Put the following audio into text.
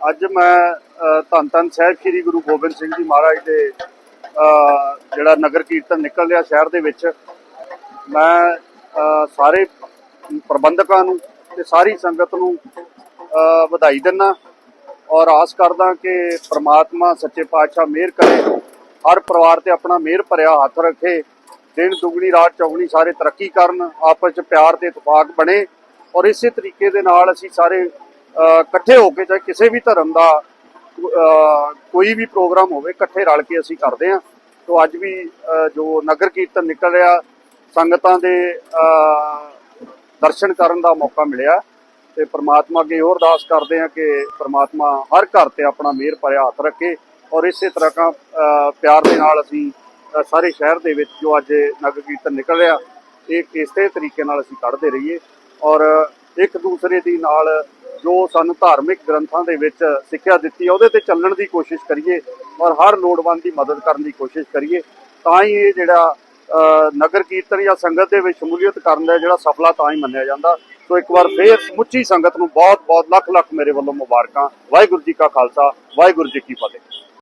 ਅੱਜ ਮੈਂ ਧੰਨ ਧੰਨ ਸਾਹਿਬ ਸ੍ਰੀ ਗੁਰੂ ਗੋਬਿੰਦ ਸਿੰਘ ਜੀ ਮਹਾਰਾਜ ਦੇ ਜਿਹੜਾ ਨਗਰ ਕੀਰਤਨ ਨਿਕਲ ਰਿਹਾ ਸ਼ਹਿਰ ਦੇ ਵਿੱਚ, ਮੈਂ ਸਾਰੇ ਪ੍ਰਬੰਧਕਾਂ ਨੂੰ ਤੇ ਸਾਰੀ ਸੰਗਤ ਨੂੰ ਵਧਾਈ ਦਿੰਦਾ ਔਰ ਆਸ ਕਰਦਾ ਕਿ ਪ੍ਰਮਾਤਮਾ ਸੱਚੇ ਪਾਤਸ਼ਾਹ ਮਿਹਰ ਕਰੇ, ਹਰ ਪਰਿਵਾਰ ਤੇ ਆਪਣਾ ਮਿਹਰ ਭਰਿਆ ਹੱਥ ਰੱਖੇ, ਦਿਨ ਦੁਗਣੀ, ਰਾਤ ਚੌਗਣੀ ਸਾਰੇ ਤਰੱਕੀ ਕਰਨ, ਆਪਸ ਚ ਪਿਆਰ ਤੇ ਇਤਫਾਕ ਬਣੇ ਔਰ ਇਸੇ ਤਰੀਕੇ ਦੇ ਨਾਲ ਅਸੀਂ ਸਾਰੇ ਇਕੱਠੇ ਹੋ ਕੇ ਚਾਹੇ ਕਿਸੇ ਵੀ ਧਰਮ ਦਾ ਕੋਈ ਵੀ ਪ੍ਰੋਗਰਾਮ ਹੋਵੇ, ਇਕੱਠੇ ਰਲ ਕੇ ਅਸੀਂ ਕਰਦੇ ਹਾਂ। ਤੋਂ ਅੱਜ ਵੀ ਜੋ ਨਗਰ ਕੀਰਤਨ ਨਿਕਲ ਰਿਹਾ, ਸੰਗਤਾਂ ਦੇ ਦਰਸ਼ਨ ਕਰਨ ਦਾ ਮੌਕਾ ਮਿਲਿਆ। ਤੇ ਪ੍ਰਮਾਤਮਾ ਅੱਗੇ ਹੋਰ ਅਰਦਾਸ ਕਰਦੇ ਹਾਂ ਕਿ ਪ੍ਰਮਾਤਮਾ ਹਰ ਘਰ ਤੇ ਆਪਣਾ ਮਿਹਰ ਭਰਿਆ ਹੱਥ ਰੱਖੇ ਔਰ ਇਸੇ ਤਰ੍ਹਾਂ ਪਿਆਰ ਦੇ ਨਾਲ ਅਸੀਂ ਸਾਰੇ ਸ਼ਹਿਰ ਦੇ ਵਿੱਚ ਜੋ ਅੱਜ ਨਗਰ ਕੀਰਤਨ ਨਿਕਲ ਰਿਹਾ, ਇਹ ਇਸੇ ਤਰੀਕੇ ਨਾਲ ਅਸੀਂ ਕੱਢਦੇ ਰਹੀਏ ਔਰ ਇੱਕ ਦੂਸਰੇ ਦੀ ਨਾਲ ਜੋ ਸਾਨੂੰ ਧਾਰਮਿਕ ਗ੍ਰੰਥਾਂ ਦੇ ਵਿੱਚ ਸਿੱਖਿਆ ਦਿੱਤੀ ਹੈ, ਉਹਦੇ ਤੇ ਚੱਲਣ ਦੀ ਕੋਸ਼ਿਸ਼ ਕਰੀਏ ਔਰ ਹਰ ਲੋੜਵੰਦ ਦੀ ਮਦਦ ਕਰਨ ਦੀ ਕੋਸ਼ਿਸ਼ ਕਰੀਏ, ਤਾਂ ਹੀ ਇਹ ਜਿਹੜਾ ਨਗਰ ਕੀਰਤਨ ਜਾਂ ਸੰਗਤ ਦੇ ਵਿੱਚ ਸ਼ਮੂਲੀਅਤ ਕਰਨ ਦਾ ਜਿਹੜਾ ਸਫਲਾ ਤਾਂ ਹੀ ਮੰਨਿਆ ਜਾਂਦਾ। ਸੋ ਇੱਕ ਵਾਰ ਫੇਰ ਸਮੁੱਚੀ ਸੰਗਤ ਨੂੰ ਬਹੁਤ ਬਹੁਤ ਲੱਖ ਲੱਖ ਮੇਰੇ ਵੱਲੋਂ ਮੁਬਾਰਕਾਂ। ਵਾਹਿਗੁਰੂ ਜੀ ਕਾ ਖਾਲਸਾ, ਵਾਹਿਗੁਰੂ ਜੀ ਕੀ ਫਤਿਹ।